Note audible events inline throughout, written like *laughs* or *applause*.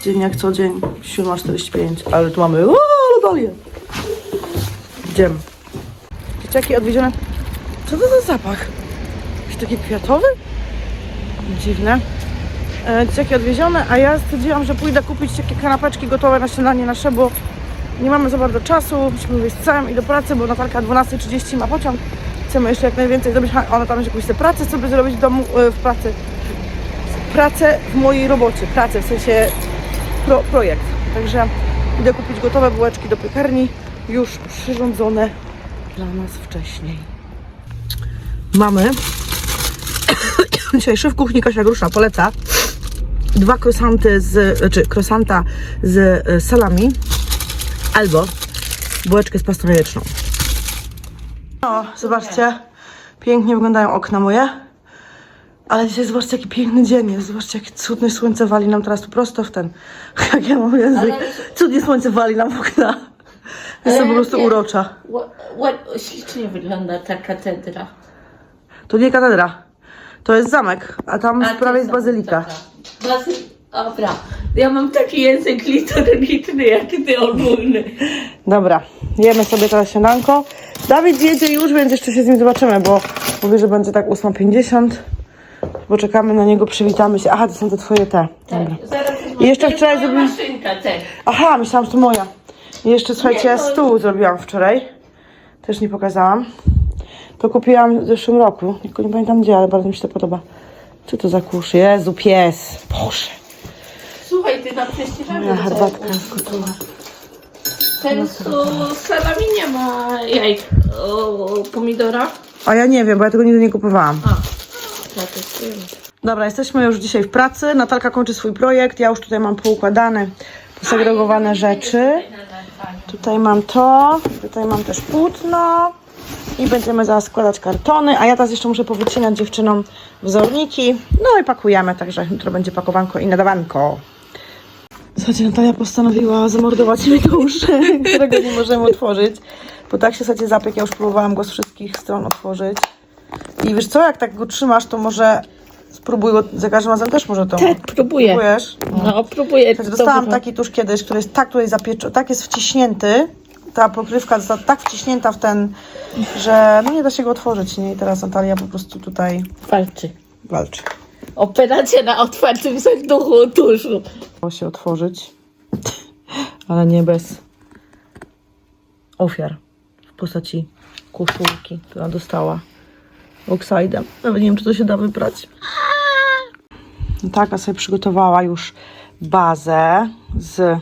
Dzień jak co dzień, 7.45, ale tu mamy, o, dolię. Idziemy. Dzieciaki odwiedzione. Co to za zapach? Jakiś taki kwiatowy? Dziwne. E, dzieciaki odwiezione, a ja stwierdziłam, że pójdę kupić takie kanapeczki gotowe na śniadanie nasze, bo nie mamy za bardzo czasu. Musimy wyjść z całym i do pracy, bo Natalka o 12.30 ma pociąg. Chcemy jeszcze jak najwięcej zrobić. Ona tam jeszcze jakąś tę pracę sobie zrobić w domu, e, w pracy. Pracę w mojej robocie. Pracę, w sensie pro, projekt. Także idę kupić gotowe bułeczki do piekarni, już przyrządzone dla nas wcześniej. Mamy *coughs* dzisiaj szef kuchni Kasia Grusza poleca dwa krosanty z, czy krosanta z e, salami albo bułeczkę z pastą jajeczną. O, zobaczcie, pięknie wyglądają okna moje. Ale dzisiaj zobaczcie, jaki piękny dzień jest. Zobaczcie, jakie cudne słońce wali nam teraz tu prosto w ten. *laughs* Jak ja mam język. Cudnie słońce wali nam w okna. Jest to po prostu urocza. Ślicznie wygląda ta katedra. To nie katedra. To jest zamek, a tam w A, prawej jest bazylika. Dobra. Bazy... Dobra. Ja mam taki język liturgiczny jak ty ogólny. Dobra, jemy sobie teraz śniadanko. Dawid jedzie już, więc jeszcze się z nim zobaczymy, bo mówi, że będzie tak 8.50. Poczekamy na niego, przywitamy się. Aha, to są te twoje te. Dobra. Tak, zaraz jest I jeszcze wczoraj zrobili- maszynka też. Aha, myślałam, że to moja. I jeszcze, słuchajcie, Nie, to- stół zrobiłam wczoraj. Też nie pokazałam. To kupiłam w zeszłym roku. Tylko nie pamiętam gdzie, ale bardzo mi się to podoba. Co to za kurz? Jezu, pies. Boże. Słuchaj, ty tam prześcieżamy. Moja herbatka jest gotowa. Ten z z salami nie ma jajk, o, pomidora. A ja nie wiem, bo ja tego nigdy nie kupowałam. A. Dobra, jesteśmy już dzisiaj w pracy. Natalka kończy swój projekt. Ja już tutaj mam poukładane, posegregowane rzeczy. Tutaj mam to, tutaj mam też płótno i będziemy zaraz składać kartony, a ja teraz jeszcze muszę powycinać dziewczynom wzorniki. No i pakujemy, także jutro będzie pakowanko i nadawanko. Słuchajcie, Natalia postanowiła zamordować mi uszy, którego nie możemy otworzyć, bo tak się słuchajcie zapiek, ja już próbowałam go z wszystkich stron otworzyć. I wiesz co, jak tak go trzymasz, to może spróbuj, bo za każdym razem też może to... Tak, próbuję. Próbujesz? No, próbuję. Słuchajcie, dostałam taki tusz kiedyś, który jest tak tutaj zapieczony, tak jest wciśnięty, ta pokrywka została tak wciśnięta w ten, że no nie da się go otworzyć, nie? I teraz Natalia po prostu tutaj Walczy. walczy. Operacja na otwartym serduchu tuszu. Dało się otworzyć, ale nie bez ofiar w postaci koszulki, która dostała oxidem. Nawet nie wiem, czy to się da wybrać. No tak, a sobie przygotowała już bazę z, e,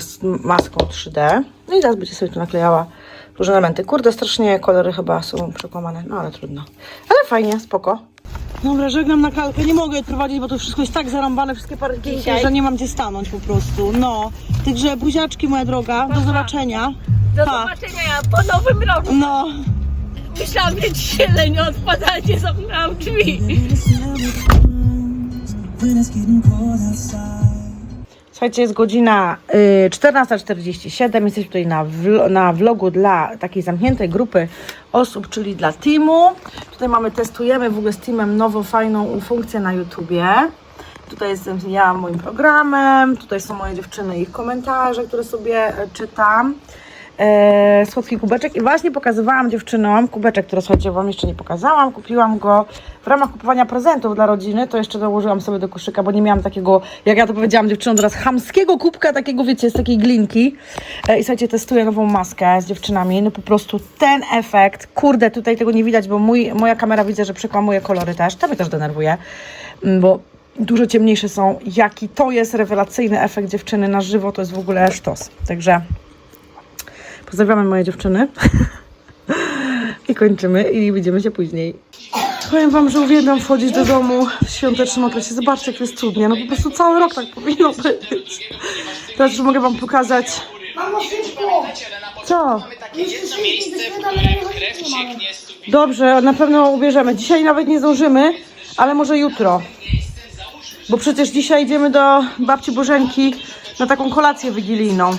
z maską 3D. No i teraz będzie sobie tu naklejała różne elementy. Kurde, strasznie kolory chyba są przekłamane, no ale trudno. Ale fajnie, spoko. Dobra, żegnam na kalkę. Nie mogę jej prowadzić, bo to wszystko jest tak zarąbane, wszystkie parkingi, że nie mam gdzie stanąć po prostu. No, także buziaczki, moja droga, do zobaczenia. Do Pa. zobaczenia po nowym roku. No. Myślałam, że się leń odpadacie, zamknęłam drzwi. Słuchajcie, jest godzina y, 14.47. Jesteśmy tutaj na, vlo- na vlogu dla takiej zamkniętej grupy osób, czyli dla teamu. Tutaj mamy, testujemy w ogóle z teamem nową, fajną funkcję na YouTubie. Tutaj jestem ja moim programem, tutaj są moje dziewczyny ich komentarze, które sobie e, czytam. E, słodki kubeczek i właśnie pokazywałam dziewczynom kubeczek, który słuchajcie, wam jeszcze nie pokazałam. Kupiłam go w ramach kupowania prezentów dla rodziny, to jeszcze dołożyłam sobie do koszyka, bo nie miałam takiego, jak ja to powiedziałam dziewczynom teraz, chamskiego kubka, takiego wiecie, z takiej glinki. E, I słuchajcie, testuję nową maskę z dziewczynami, no po prostu ten efekt, kurde, tutaj tego nie widać, bo mój, moja kamera widzę, że przekłamuje kolory też, to mnie też denerwuje, mm, bo dużo ciemniejsze są. Jaki to jest rewelacyjny efekt dziewczyny na żywo, to jest w ogóle sztos. Także Pozdrawiamy moje dziewczyny. *laughs* I kończymy i widzimy się później. Powiem wam, że uwielbiam wchodzić do domu w świątecznym okresie. Zobaczcie, jak jest cudnie. No po prostu cały rok tak powinno być. Teraz już mogę wam pokazać. Mamo, szybko! Co? Dobrze, na pewno ubierzemy. Dzisiaj nawet nie zdążymy, ale może jutro. Bo przecież dzisiaj idziemy do babci Bożenki na taką kolację wigilijną.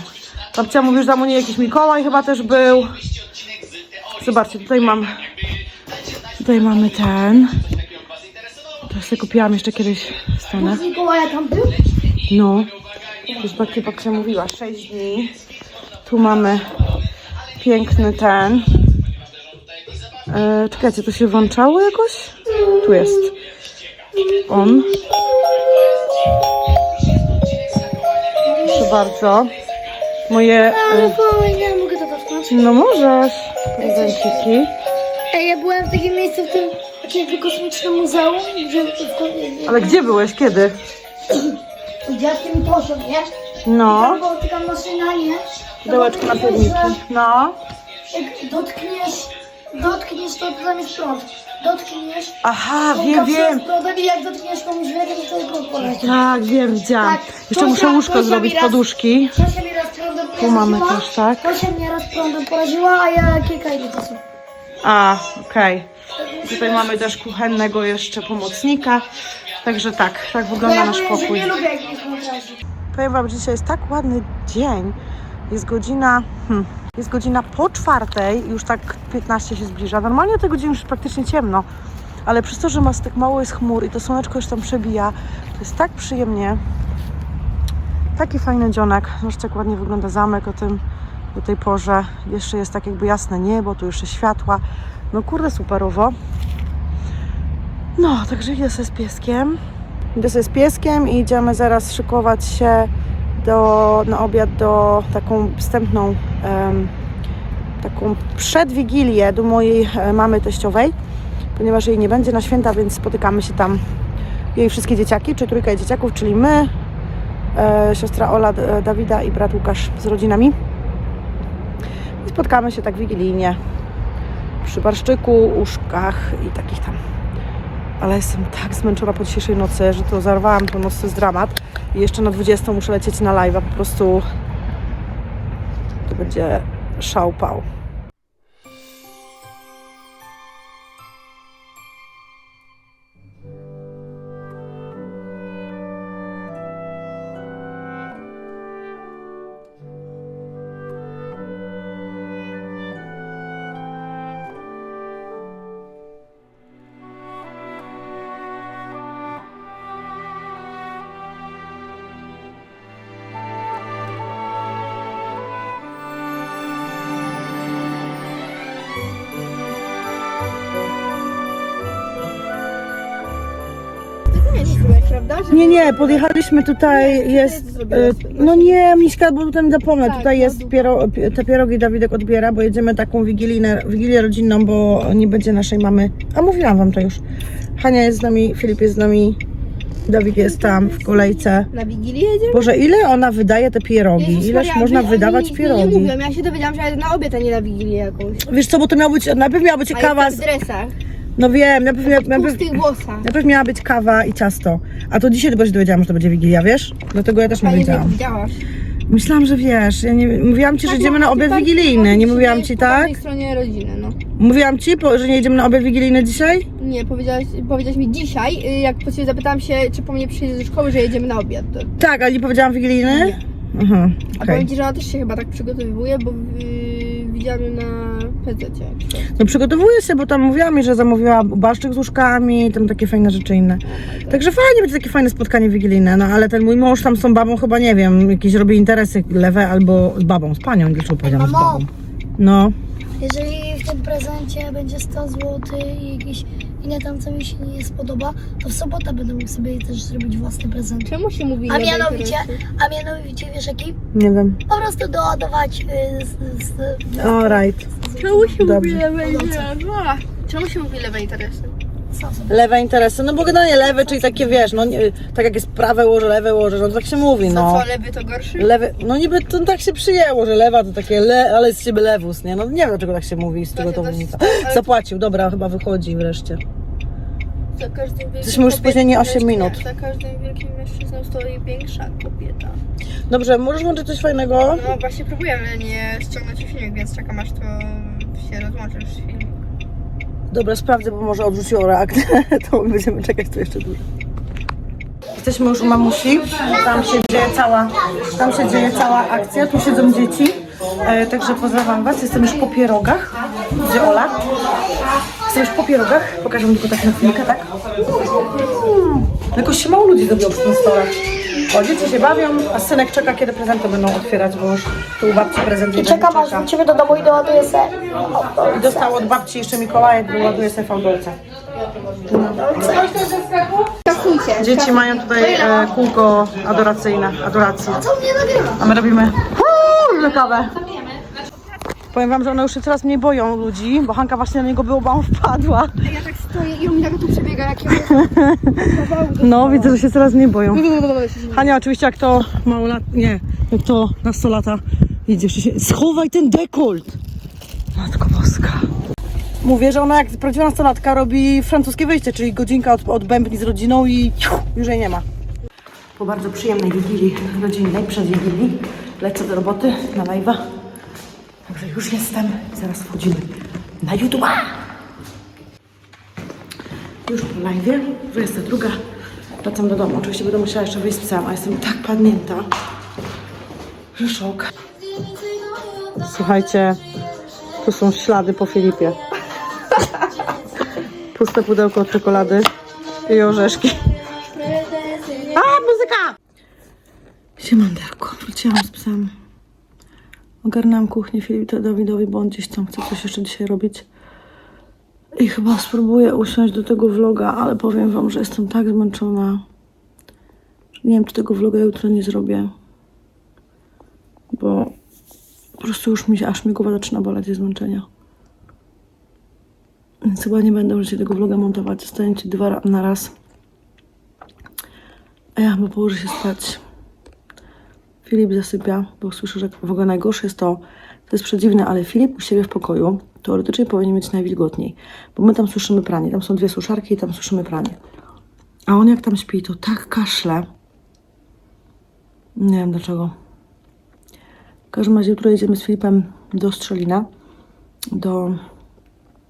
Babcia mówi, że tam u niej jakiś Mikołaj chyba też był. Zobaczcie, tutaj mam... Tutaj mamy ten. Teraz sobie kupiłam jeszcze kiedyś. Mikołaja tam był? No, już babcia babcia mówiła, 6 dni. Tu mamy piękny ten. E, czekajcie, to się włączało jakoś? Tu jest. On. Proszę bardzo. Moje... Ale E, bo ja mogę to dotknąć. no możesz. Prezenciki. Ej, ja byłem w takim miejscu, w tym takim kosmicznym muzeum, gdzie w, Ale gdzie byłeś? Kiedy? *clears throat* dziadkiem poszło, nie? No. Tam była taka maszyna, nie? Dołeczko na Że pierniki. No. Jak dotkniesz, dotkniesz, to tam jest prąd. Dotkniesz, Aha, wiem, wiem. z prądem i jak dotkniesz komuś wiele, to ten prąd poleci. Tak, wiem, widziałam. Tak, Jeszcze muszę łóżko zrobić, mi raz- poduszki. Zosia mnie raz prądem Tu mamy poraziła, też, tak? Zosia mnie raz prądem poraziła, a ja kilka innych osób. A, okej. Tutaj mamy też kuchennego jeszcze pomocnika. Także tak, tak wygląda nasz powiem, że pokój. nie lubię jak mnie. Powiem wam, że dzisiaj jest tak ładny dzień. Jest godzina, hmm, jest godzina po czwartej, już tak 15 się zbliża. Normalnie o tej godzinie już jest praktycznie ciemno, ale przez to, że ma tak mało jest chmur i to słoneczko już tam przebija, to jest tak przyjemnie. Taki fajny dzionek. Zobaczcie, jak ładnie wygląda zamek o tym, o tej porze. Jeszcze jest tak jakby jasne niebo, tu jeszcze światła. No kurde, superowo. No, także idę sobie z pieskiem. Idę sobie z pieskiem i idziemy zaraz szykować się do, na obiad do taką wstępną, em, taką przedwigilię do mojej e, mamy teściowej, ponieważ jej nie będzie na święta, więc spotykamy się tam jej wszystkie dzieciaki, czy trójka dzieciaków, czyli my, e, siostra Ola, e, Dawida i brat Łukasz z rodzinami. I spotkamy się tak wigilijnie przy barszczyku, uszkach i takich tam ale jestem tak zmęczona po dzisiejszej nocy, że to zarwałam tą noc, to jest dramat. I jeszcze na 20 muszę lecieć na live, po prostu to będzie szałpał. Nie, nie, podjechaliśmy tutaj, jest, e, no nie, Miśka, bo ten zapomnę, tutaj jest piero, pi- te pierogi Dawidek odbiera, bo jedziemy taką wigilijnę, wigilię rodzinną, bo nie będzie naszej mamy, a mówiłam wam to już, Hania jest z nami, Filip jest z nami, Dawid jest tam w kolejce. Na Wigilię jedziemy? Boże, ile ona wydaje te pierogi? Jezus Ileż Maria, można wy- wydawać pierogi? Nie mówią, ja się dowiedziałam, że na obiad, a nie na Wigilię jakąś. Wiesz co, bo to miał być, najpierw miała być A kawa, jestem z, w dresach, no wiem, najpierw, mia- najpierw, pustych włosach. najpierw miała być kawa i ciasto, a to dzisiaj dopiero się dowiedziałam, że to będzie Wigilia, wiesz? Dlatego ja też nie Fajnie, wiedziałam. widziałaś. Myślałam, że wiesz, ja nie, mówiłam ci, że Tak, idziemy no, na obiad bardziej wigilijny, nie mówiłam ci po tak? tamtej stronie rodziny, no. Mówiłam ci, po- że nie idziemy na obiad wigilijny dzisiaj? Nie, powiedziałaś, powiedziałaś mi dzisiaj, y, jak po ciebie zapytałam się, czy po mnie przyjdzie do szkoły, że jedziemy na obiad. To, Tak, ale nie powiedziałam wigilijny? Nie. Aha, a okej. powiem ci, że ona też się chyba tak przygotowywuje, bo y, widziałam ją na Coś. No przygotowuję się, bo tam mówiła mi, że zamówiła baszczyk z łóżkami, tam takie fajne rzeczy inne. Także fajnie będzie takie fajne spotkanie wigilijne, no ale ten mój mąż tam z tą babą chyba, nie wiem, jakieś robi interesy lewe albo z babą, z panią, dlaczego powiedziałam z babą. No, Jeżeli w tym prezencie będzie 100 zł i jakieś inne tam, co mi się nie spodoba, to w sobotę będę mógł sobie też zrobić własny prezent. Czemu się mówi A mianowicie, a mianowicie, wiesz jaki? nie wiem. Po prostu doładować y, z, z, Alright. Czemu się mówi Dobrze. lewe interesy? A, Czemu się mówi lewe interesy? Lewe interesy, no bo generalnie lewe, czyli takie wiesz, no nie, tak jak jest prawe łoże, lewe łoże, no tak się mówi, no. co, lewy to gorszy? Lewy, no niby to tak się przyjęło, że lewa to takie le, ale z ciebie lewus, nie? No nie wiem dlaczego tak się mówi, z czego to wynika. Zapłacił, dobra, chyba wychodzi wreszcie. Za każdym wielkim Jesteśmy już spóźnieni kobietą 8 mężczyzną- minut. Za każdym wielkim mężczyzną stoi większa kobieta. Dobrze, możesz włączyć coś fajnego? No właśnie próbuję, ale nie ściągnąć ci filmik, więc czekam aż to się rozłączysz z filmik. Dobra, sprawdzę, bo może odrzuciło reakcję, *laughs* to będziemy czekać tu jeszcze dłużej. Jesteśmy już u mamusi, tam się dzieje cała, tam się dzieje cała akcja, tu siedzą dzieci, e, także pozdrawiam Was, jestem już po pierogach, gdzie Ola? Jestem już po pierogach, pokażę tylko tak na chwilkę, tak? Mm, jakoś się mało ludzi zrobiło przy tym stole. O, dzieci się bawią, a synek czeka, kiedy prezenty będą otwierać, bo już tu u babci prezent I jeden czekam aż czeka. wrócimy do domu i doładuję se. I dostał od babci jeszcze Mikołajek, wyładuje sobie fałdolce. Kasujcie. Dzieci mają tutaj e, kółko adoracyjne, adoracji. Co mnie nagrywa? A my robimy Uuu, kawę. Powiem wam, że one już się coraz mniej boją ludzi, bo Hanka właśnie na niego było, bo on wpadła. Ja tak stoję i on mi tak tu przebiega, jak ja *laughs* No, widzę, że się coraz mniej boją. *laughs* Hania oczywiście jak to małolat... nie, jak to nastolata idzie się... Schowaj ten dekolt! Matko Boska. Mówię, że ona jak prawdziwa nastolatka robi francuskie wyjście, czyli godzinka od, od bębni z rodziną i ciu, już jej nie ma. Po bardzo przyjemnej wigilii rodzinnej, przed wigilii, lecę do roboty na live'a. Już jestem, zaraz wchodzimy na YouTube. Już po live'ie, 22. Wracam do domu. Oczywiście będę musiała jeszcze wyjść z psem, a jestem tak padnięta, że szok. Słuchajcie, tu są ślady po Filipie. *laughs* Puste pudełko od czekolady i orzeszki. A, muzyka! Siemanderko, wróciłam z psem. Ogarnęłam kuchnię Filip Dawidowi, bo on gdzieś tam chce coś jeszcze dzisiaj robić. I chyba spróbuję usiąść do tego vloga, ale powiem wam, że jestem tak zmęczona. Nie wiem, czy tego vloga jutro nie zrobię. Bo po prostu już mi się, aż mi głowa zaczyna boleć ze zmęczenia. Więc chyba nie będę już tego vloga montować. Zostaję ci dwa na raz. A ja chyba położę się spać. Filip zasypia, bo słyszę, że w ogóle najgorsze jest to, to jest przedziwne, ale Filip u siebie w pokoju teoretycznie powinien mieć najwilgotniej, bo my tam suszymy pranie, tam są dwie suszarki i tam suszymy pranie. A on jak tam śpi, to tak kaszle. Nie wiem dlaczego. W każdym razie jutro jedziemy z Filipem do Strzelina, do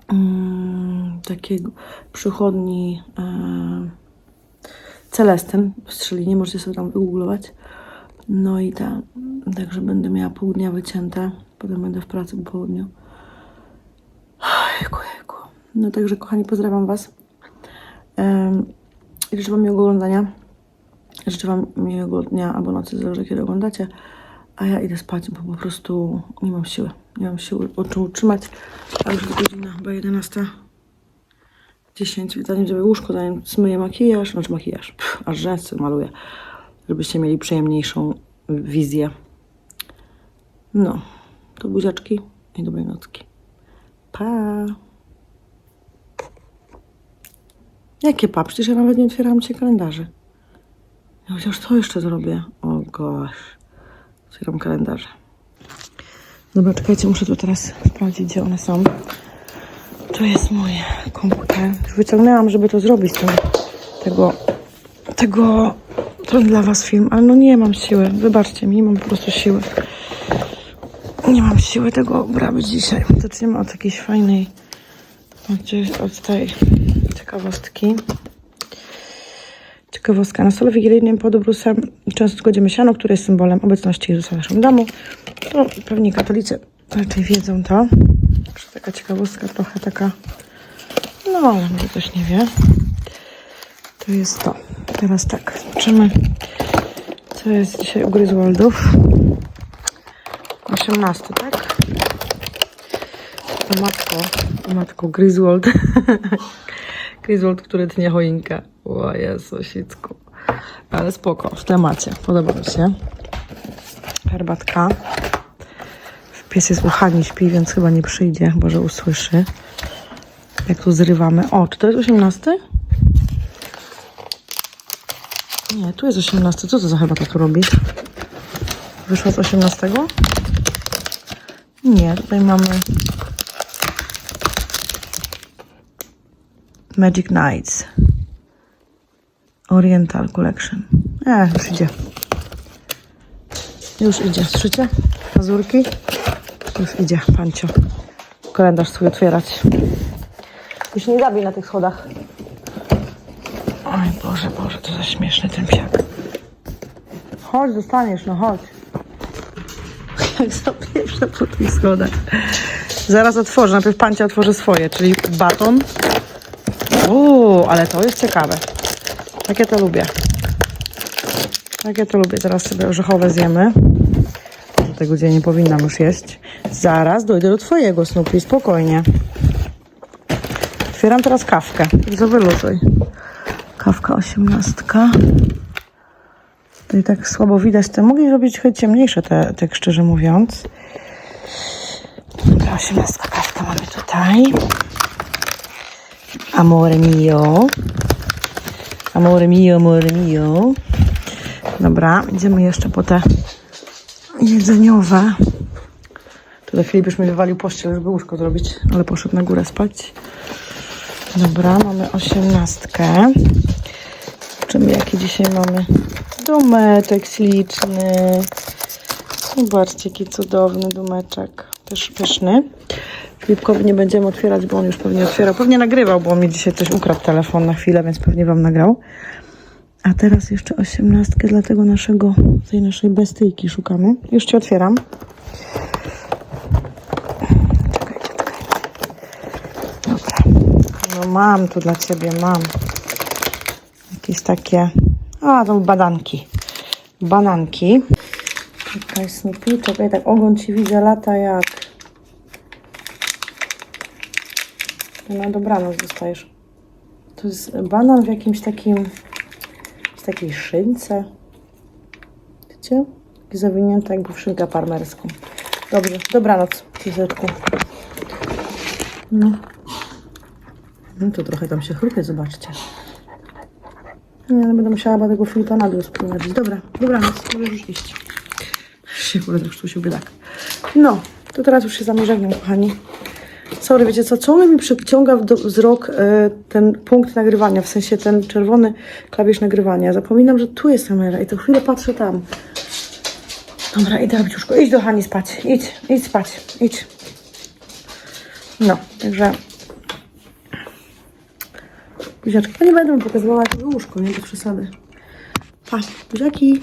mm, takiego przychodni e, Celestyn w Strzelinie, możecie sobie tam wygooglować. No i tak, także będę miała pół dnia wycięte, potem będę w pracy po południu. Jejku, jejku. No także kochani, pozdrawiam Was. Życzę Wam miłego oglądania. Życzę Wam miłego dnia albo nocy, zależy kiedy oglądacie. A ja idę spać, bo po prostu nie mam siły. Nie mam siły oczu utrzymać. A już godzina chyba 11. 10, zanim zrobię łóżko, zanim zmyję makijaż, znaczy makijaż, pff, aż rzęsy maluję, żebyście mieli przyjemniejszą wizję. No, to buziaczki i dobrej nocki. Pa! Jakie pa? Przecież ja nawet nie otwierałam Ci kalendarzy. Ja chociaż to jeszcze zrobię. O gosh. Otwieram kalendarze. Dobra, czekajcie, muszę tu teraz sprawdzić, gdzie one są. To jest mój komputer. Już wyciągnęłam, żeby to zrobić, tego, tego, to dla was film, ale no nie mam siły. Wybaczcie mi, nie mam po prostu siły. Nie mam siły tego obrabić dzisiaj. Zaczniemy od jakiejś fajnej, od, tej ciekawostki. Ciekawostka. Na stole wigilijnym pod obrusem często kładziemy siano, które jest symbolem obecności Jezusa w naszym domu. To pewnie katolicy raczej wiedzą to. Także taka ciekawostka trochę taka, no ale może ktoś nie wie. To jest to. Teraz tak, zobaczymy, co jest dzisiaj u Gryzwoldów. 18, tak? O matko, matko, Griswold. *laughs* Griswold, który tnie choinkę. O Jezu. Ale spoko, w temacie. Podoba mi się. Herbatka. Pies jest uchani, śpi, więc chyba nie przyjdzie, chyba że usłyszy. Jak tu zrywamy. O, czy to jest 18? Nie, tu jest 18. Co to za herbata tu robi? Wyszła z 18? Nie, tutaj mamy Magic Nights Oriental Collection. E, już idzie. Już idzie. Słyszycie? Pazurki. Już idzie, pancio. Kalendarz swój otwierać. Już nie zabij na tych schodach. Oj, Boże, Boże, to za śmieszny ten psiak. Chodź, dostaniesz, no chodź. *laughs* Jak zapieprzę po tych schodach. Zaraz otworzę. Najpierw pancia otworzy swoje, czyli baton. Uuu, ale to jest ciekawe. Takie to lubię. Tak, ja to lubię. Teraz sobie orzechowe zjemy. Do tego gdzie nie powinnam już jeść. Zaraz dojdę do twojego Snoopy, spokojnie. Otwieram teraz kawkę. Bardzo wyluzuj. Kawka osiemnastka. Tutaj tak słabo widać. Te mogli robić trochę ciemniejsze te, tak szczerze mówiąc. Dobra, osiemnastka kawka mamy tutaj. Amore mio. Amore mio, amore mio. Dobra, idziemy jeszcze po te jedzeniowe. Tu za chwilę byś mi wywalił pościel, żeby łóżko zrobić, ale poszedł na górę spać. Dobra, mamy osiemnastkę. Dzisiaj mamy domeczek śliczny. Zobaczcie, jaki cudowny domeczek. Też pyszny. Filipkowi nie będziemy otwierać, bo on już pewnie otwierał. Pewnie nagrywał, bo mi dzisiaj coś ukradł telefon na chwilę, więc pewnie wam nagrał. A teraz jeszcze osiemnastkę dla tego naszego, tej naszej bestyjki szukamy. Już ci otwieram. Czekajcie, czekajcie. Dobra. No mam tu dla ciebie, mam. Jakieś takie... A, to badanki. Bananki. Czekaj, Snoopy, czekaj, tak ogon ci widzę, lata jak... To na dobranoc dostajesz. To jest banan w jakimś takim... w takiej szynce. Widzicie? Taki zawinięty jakby w szynkę parmerską. Dobrze, dobranoc, pieseczku. No. No to trochę tam się chrupie, zobaczcie. Nie, no będę musiała chyba tego Filipa na dół sprowadzić. Dobra, dobranoc, możesz już iść. Się kurde, już tu się biedak. No, to teraz już się z wami żegnam, kochani. Sorry, wiecie co, ciągle mi przyciąga w do, wzrok e, ten punkt nagrywania, w sensie ten czerwony klawisz nagrywania. Zapominam, że tu jest kamera i to chwilę patrzę tam. Dobra, idę robić łóżko. Idź do Hani spać. Idź, idź spać. Idź. No, także... Buziaczki. Nie będę pokazywała jak łóżko, nie? Bez przesady. Pa, buziaki.